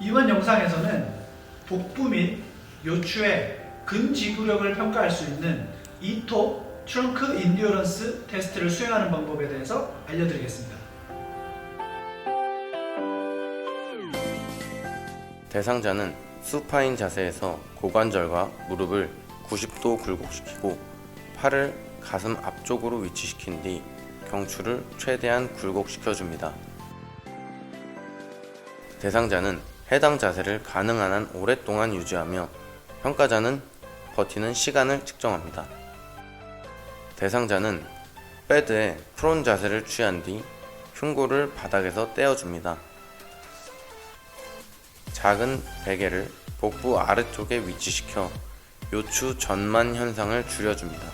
이번 영상에서는 복부 및 요추의 근지구력을 평가할 수 있는 이토 트렁크 인디어런스 테스트를 수행하는 방법에 대해서 알려드리겠습니다. 대상자는 수파인 자세에서 고관절과 무릎을 90도 굴곡시키고 팔을 가슴 앞쪽으로 위치시킨 뒤 경추를 최대한 굴곡시켜 줍니다. 대상자는 해당 자세를 가능한 한 오랫동안 유지하며 평가자는 버티는 시간을 측정합니다. 대상자는 배드에 프론 자세를 취한 뒤 흉골을 바닥에서 떼어줍니다. 작은 베개를 복부 아래쪽에 위치시켜 요추 전만 현상을 줄여줍니다.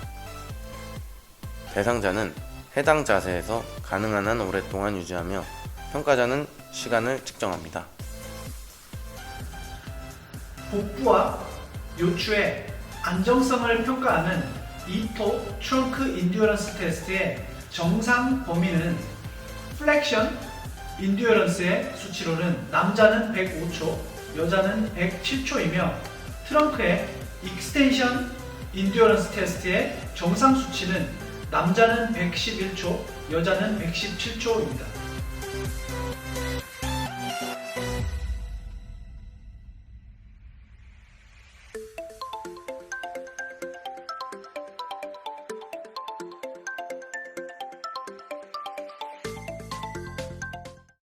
대상자는 해당 자세에서 가능한 한 오랫동안 유지하며 평가자는 시간을 측정합니다. 복부와 요추의 안정성을 평가하는 이토 트렁크 인디어런스 테스트의 정상 범위는 플렉션 인디어런스의 수치로는 남자는 105초, 여자는 107초이며 트렁크의 익스텐션 인디어런스 테스트의 정상 수치는 남자는 111초, 여자는 117초입니다.